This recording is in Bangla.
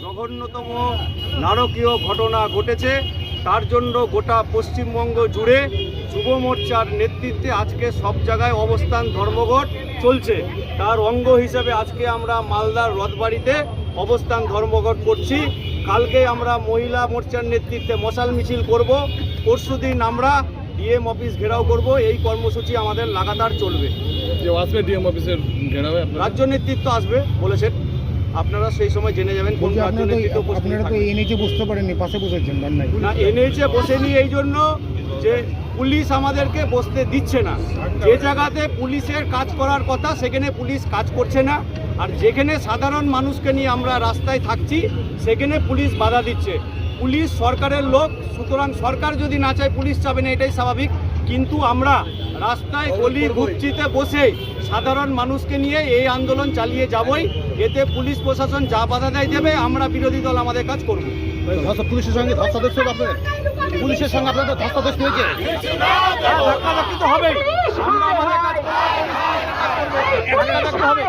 জঘন্যতম নারকীয় ঘটনা ঘটেছে। তার জন্য গোটা পশ্চিমবঙ্গ জুড়ে যুব মোর্চার নেতৃত্বে আজকে সব জায়গায় অবস্থান ধর্মঘট চলছে। তার অঙ্গ হিসেবে আজকে আমরা মালদার রথবাড়িতে অবস্থান ধর্মঘট করছি। কালকে আমরা মহিলা মোর্চার নেতৃত্বে মশাল মিছিল করব। পরশুদিন আমরা ডিএম অফিস ঘেরাও করব। এই কর্মসূচি আমাদের লাগাতার চলবে। আসবে ডিএম অফিসের আপনারা? রাজ্য নেতৃত্ব আসবে বলেছেন। আপনারা সেই সময় জেনে যাবেন কোন তো নেতৃত্ব উপস্থিত আপনারা তো থাকবে। বুঝতে পারেননি পাশে বসেছেন তার নাই। না এনেছে বসেনি এই জন্য যে পুলিশ আমাদেরকে বসতে দিচ্ছে না। যে জায়গাতে পুলিশের কাজ করার কথা সেখানে পুলিশ কাজ করছে না। আর যেখানে সাধারণ মানুষকে নিয়ে আমরা রাস্তায় থাকছি সেখানে পুলিশ বাধা দিচ্ছে। পুলিশ সরকারের লোক সুতরাং সরকার যদি না চায় পুলিশ চাবে না এটাই স্বাভাবিক। কিন্তু আমরা রাস্তায় গলি ঘুপচিতে বসে সাধারণ মানুষকে নিয়ে এই আন্দোলন চালিয়ে যাবই। এতে পুলিশ প্রশাসন যা বাধা দেয় দেবে আমরা বিরোধী দল আমাদের কাজ করব। পুলিশের সঙ্গে ধস্তাধস্তি হবে আপনাদের। পুলিশের সঙ্গে আপনাদের ধস্তাধস্তি হয়েছে। ধাক্কাধাক্কি তো হবেই আমরা আমাদের কাজ করব। ধাক্কাধাক্কি হবে।